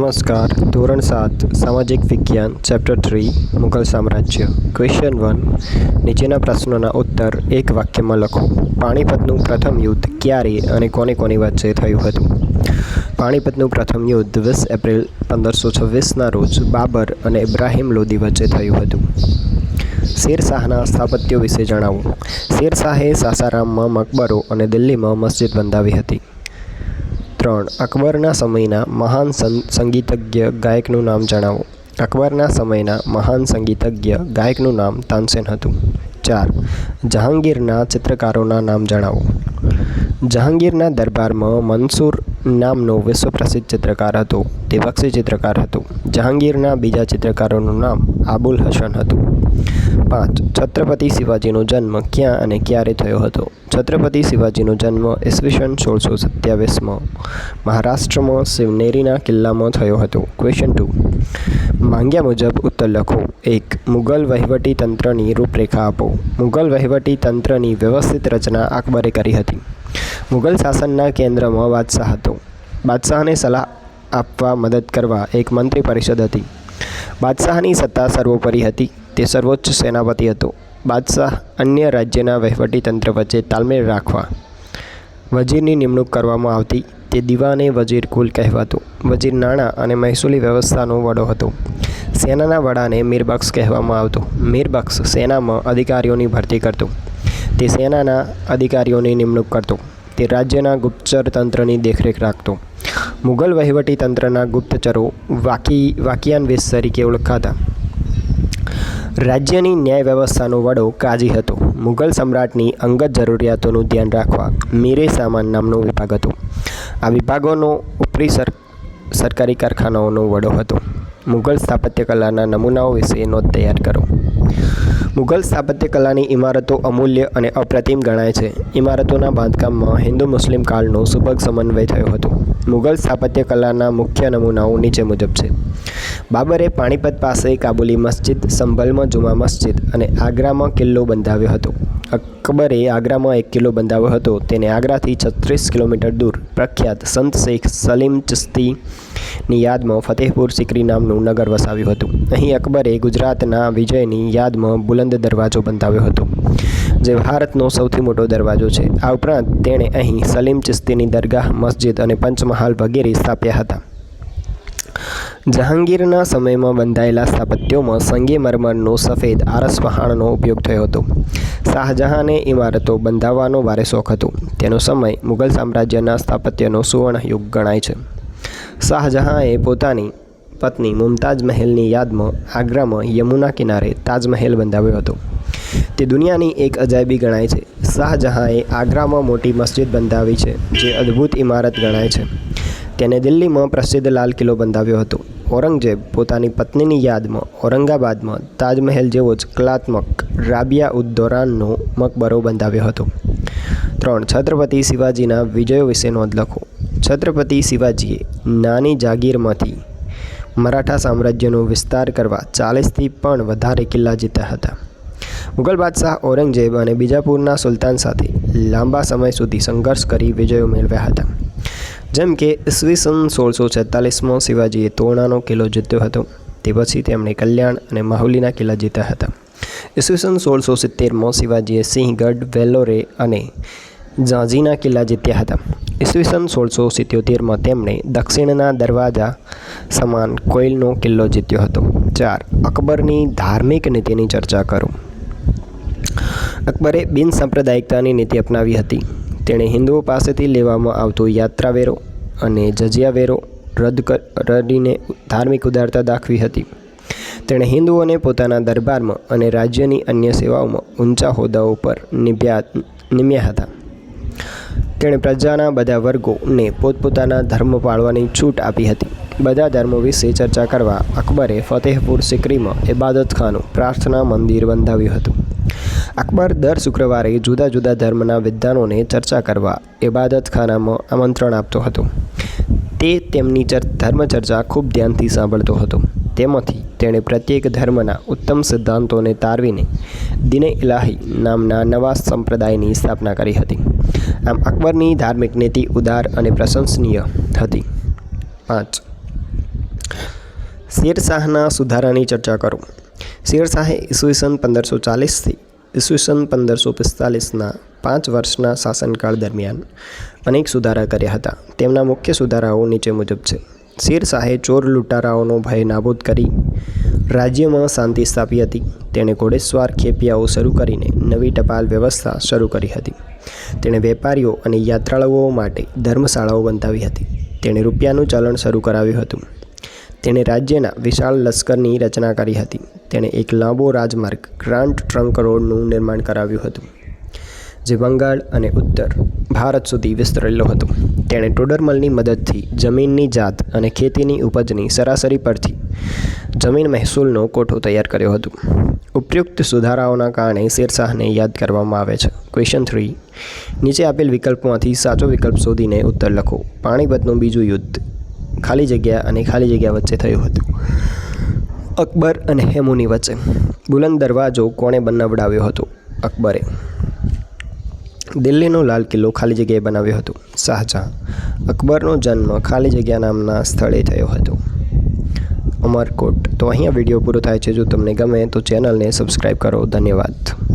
નમસ્કાર ધોરણ સાત સામાજિક વિજ્ઞાન ચેપ્ટર થ્રી મુઘલ સામ્રાજ્ય ક્વેશ્ચન વન નીચેના પ્રશ્નોના ઉત્તર એક વાક્યમાં લખો. પાણીપતનું પ્રથમ યુદ્ધ ક્યારે અને કોને કોની વચ્ચે થયું હતું? પાણીપતનું પ્રથમ યુદ્ધ વીસ એપ્રિલ પંદરસો છવ્વીસના રોજ બાબર અને ઇબ્રાહિમ લોદી વચ્ચે થયું હતું. શેરશાહના સ્થાપત્યો વિશે જણાવો. શેરશાહે સાસારામમાં મકબરો અને દિલ્હીમાં મસ્જિદ બંધાવી હતી. ત્રણ અકબરના સમયના મહાન સંગીતજ્ઞ ગાયકનું નામ જણાવો. અકબરના સમયના મહાન સંગીતજ્ઞ ગાયકનું નામ તાનસેન હતું. ચાર, જહાંગીરના ચિત્રકારોના નામ જણાવો. જહાંગીરના દરબારમાં મનસૂર નામનો વિશ્વ પ્રસિદ્ધ ચિત્રકાર હતો. તે બક્ષી ચિત્રકાર હતો. જહાંગીરના બીજા ચિત્રકારોનું નામ આબુલ હસન હતું. પાંચ. છત્રપતિ શિવાજીનો જન્મ ક્યાં અને ક્યારે થયો હતો? છત્રપતિ શિવાજીનો જન્મ ઈસવીસન સોળસો સત્યાવીસમાં મહારાષ્ટ્રમાં શિવનેરીના કિલ્લામાં થયો હતો. ક્વેશ્ચન ટુ માંગ્યા મુજબ ઉત્તર લખો. એક. મુગલ વહીવટી તંત્રની રૂપરેખા આપો. મુગલ વહીવટી તંત્રની વ્યવસ્થિત રચના અકબરે કરી હતી. મુગલ શાસનના કેન્દ્રમાં બાદશાહ હતો. બાદશાહને સલાહ આપવા મદદ કરવા એક મંત્રી પરિષદ હતી. બાદશાહની સત્તા સર્વોપરી હતી. તે સર્વોચ્ચ સેનાપતિ હતો. બાદશાહ અન્ય રાજ્યના વહીવટી તંત્ર વચ્ચે તાલમેલ રાખવા, વજીરની નિમણૂક કરવામાં આવતી, તે દીવાને વજીર કુલ કહેવાતો. વજીર નાણાં અને મહેસૂલી વ્યવસ્થાનો વડો હતો. સેનાના વડાને મીરબક્ષ કહેવામાં આવતો. મીરબક્ષ સેનામાં અધિકારીઓની ભરતી કરતો. તે સેનાના અધિકારીઓની નિમણૂક કરતો. તે રાજ્યના ગુપ્તચર તંત્રની દેખરેખ રાખતો. મુગલ વહીવટી તંત્રના ગુપ્તચરો વાકી, વાકિયાનવેશ તરીકે ઓળખાતા. રાજ્યની ન્યાય વ્યવસ્થાનો વડો કાજી હતો. મુગલ સમ્રાટની અંગત જરૂરિયાતોનું ધ્યાન રાખવા મીરે સામાન નામનો વિભાગ હતો. આ વિભાગોનો ઉપરી સર, સરકારી કારખાનાઓનો વડો હતો. મુગલ સ્થાપત્ય કલાના નમૂનાઓ વિશે નોંધ તૈયાર કરો. મુગલ સ્થાપત્ય કલાની ઇમારતો અમૂલ્ય અને અપ્રતિમ ગણાય છે. ઇમારતોના બાંધકામમાં હિન્દુ મુસ્લિમ કાળનો સુભગ સમન્વય થયો હતો. મુગલ સ્થાપત્ય કલાના મુખ્ય નમૂનાઓ નીચે મુજબ છે. બાબરે પાણીપત પાસે કાબુલી મસ્જિદ, સંભલમાં જુમા મસ્જિદ અને આગ્રામાં કિલ્લો બંધાવ્યો હતો. અકબરે આગ્રામાં એક કિલ્લો બંધાવ્યો હતો. તેને આગ્રાથી છત્રીસ કિલોમીટર દૂર પ્રખ્યાત સંત શેખ સલીમ ચિશ્તીની યાદમાં ફતેહપુર સિકરી નામનું નગર વસાવ્યું હતું. અહીં અકબરે ગુજરાતના વિજયની યાદમાં બુલંદ દરવાજો બંધાવ્યો હતો, જે ભારતનો સૌથી મોટો દરવાજો છે. આ ઉપરાંત તેણે અહીં સલીમ ચિસ્તીની દરગાહ, મસ્જિદ અને પંચમહાલ વગેરે સ્થાપ્યા હતા. જહાંગીરના સમયમાં બંધાયેલા સ્થાપત્યોમાં સંગીમરમરનો સફેદ આરસ વહાણનો ઉપયોગ થયો હતો. શાહજહાંને ઇમારતો બંધાવવાનો ભારે શોખ હતો. તેનો સમય મુઘલ સામ્રાજ્યના સ્થાપત્યનો સુવર્ણ યુગ ગણાય છે. શાહજહાંએ પોતાની પત્ની મુમતાજ મહેલની યાદમાં આગ્રામાં યમુના કિનારે તાજમહેલ બંધાવ્યો હતો. તે દુનિયાની એક અજાયબી ગણાય છે. શાહજહાંએ આગ્રામાં મોટી મસ્જિદ બંધાવી છે, જે અદ્ભુત ઇમારત ગણાય છે. તેને દિલ્હીમાં પ્રસિદ્ધ લાલ કિલ્લો બંધાવ્યો હતો. ઔરંગઝેબ પોતાની પત્નીની યાદમાં, ઔરંગાબાદમાં તાજમહેલ જેવો જ કલાત્મક રાબિયા ઉદ દોરાનનો મકબરો બંધાવ્યો હતો. ત્રણ, છત્રપતિ શિવાજીના વિજયો વિશે નોંધ લખો. છત્રપતિ શિવાજીએ નાની જાગીરમાંથી મરાઠા સામ્રાજ્યનો વિસ્તાર કરવા ચાલીસથી પણ વધારે કિલ્લા જીત્યા હતા. મુગલ બાદશાહ ઔરંગઝેબ અને બીજાપુરના સુલતાન સાથે લાંબા સમય સુધી સંઘર્ષ કરી વિજયો મેળવ્યા હતા. જેમ કે ઈસવીસન સોળસો છેતાલીસમાં શિવાજીએ તોરણાનો કિલ્લો જીત્યો હતો. તે પછી તેમણે કલ્યાણ અને માહુલીના કિલ્લા જીત્યા હતા. ઈસવીસન સોળસો સિત્તેરમાં શિવાજીએ સિંહગઢ, વેલ્લોરે અને ઝાંઝીના કિલ્લા જીત્યા હતા. ઈસવીસન સોળસો સિત્યોતેરમાં તેમણે દક્ષિણના દરવાજા સમાન કોઇલનો કિલ્લો જીત્યો હતો. ચાર, અકબરની ધાર્મિક નીતિની ચર્ચા કરો. અકબરે બિનસાંપ્રદાયિકતાની નીતિ અપનાવી હતી. તેણે હિન્દુઓ પાસેથી લેવામાં આવતો યાત્રાવેરો અને જજિયા રદ કર રડીને ધાર્મિક ઉદારતા દાખવી હતી. તેણે હિન્દુઓને પોતાના દરબારમાં અને રાજ્યની અન્ય સેવાઓમાં ઊંચા હોદ્દાઓ પર નિભ્યા, નિમ્યા હતા. તેણે પ્રજાના બધા વર્ગોને પોતપોતાના ધર્મ પાળવાની છૂટ આપી હતી. બધા ધર્મો વિશે ચર્ચા કરવા અકબરે ફતેહપુર સિકરીમાં ઇબાદતખાનું પ્રાર્થના મંદિર બંધાવ્યું હતું. અકબર દર શુક્રવારે જુદા જુદા ધર્મના વિદ્વાનોને ચર્ચા કરવા ઇબાદતખાનામાં આમંત્રણ આપતો હતો. તે તેમની ચર, ધર્મચર્ચા ખૂબ ધ્યાનથી સાંભળતો હતો. તેમાંથી તેણે પ્રત્યેક ધર્મના ઉત્તમ સિદ્ધાંતોને તારવીને દિને ઇલાહી નામના નવા સંપ્રદાયની સ્થાપના કરી હતી. આમ અકબરની ધાર્મિક નીતિ ઉદાર અને પ્રશંસનીય હતી. પાંચ. શેરશાહના સુધારાની ચર્ચા કરો. શેરશાહે ઈસવીસન પંદરસો ચાલીસથી ઈસવીસન પંદરસો પિસ્તાલીસના પાંચ વર્ષના શાસનકાળ દરમિયાન અનેક સુધારા કર્યા હતા. તેમના મુખ્ય સુધારાઓ નીચે મુજબ છે. શેરશાહે ચોર લૂંટારાઓનો ભય નાબૂદ કરી રાજ્યમાં શાંતિ સ્થાપી હતી. તેણે ઘોડેસવાર ખેપિયાઓ શરૂ કરીને નવી ટપાલ વ્યવસ્થા શરૂ કરી હતી. તેણે વેપારીઓ અને યાત્રાળુઓ માટે ધર્મશાળાઓ બંધાવી હતી. તેણે રૂપિયાનું ચલણ શરૂ કરાવ્યું હતું. તેણે રાજ્યના વિશાળ લશ્કરની રચના કરી હતી. તેણે એક લાંબો રાજમાર્ગ ગ્રાન્ડ ટ્રંક રોડનું નિર્માણ કરાવ્યું હતું, જે બંગાળ અને ઉત્તર ભારત સુધી વિસ્તરેલો હતો. તેણે ટોડરમલની મદદથી જમીનની જાત અને ખેતીની ઉપજની સરાસરી પરથી જમીન મહેસૂલનો કોઠો તૈયાર કર્યો હતો. ઉપયુક્ત સુધારાઓના કારણે શેરશાહને યાદ કરવામાં આવે છે. ક્વેશ્ચન થ્રી, નીચે આપેલ વિકલ્પોમાંથી સાચો વિકલ્પ શોધીને ઉત્તર લખો. પાણીપતનું બીજું યુદ્ધ ખાલી જગ્યા અને ખાલી જગ્યા વચ્ચે થયું હતું. અકબર અને હેમુની વચ્ચે. બુલંદ દરવાજો કોણે બનાવડાવ્યો હતો? અકબરે. દિલ્હીનો લાલ કિલ્લો ખાલી જગ્યાએ બનાવ્યો હતો. શાહજહાં. અકબરનો જન્મ ખાલી જગ્યા નામના સ્થળે થયો હતો. અમરકોટ. તો અહીંયા વીડિયો પૂરો થાય છે. જો તમને ગમે તો ચેનલને સબસ્ક્રાઈબ કરો. ધન્યવાદ.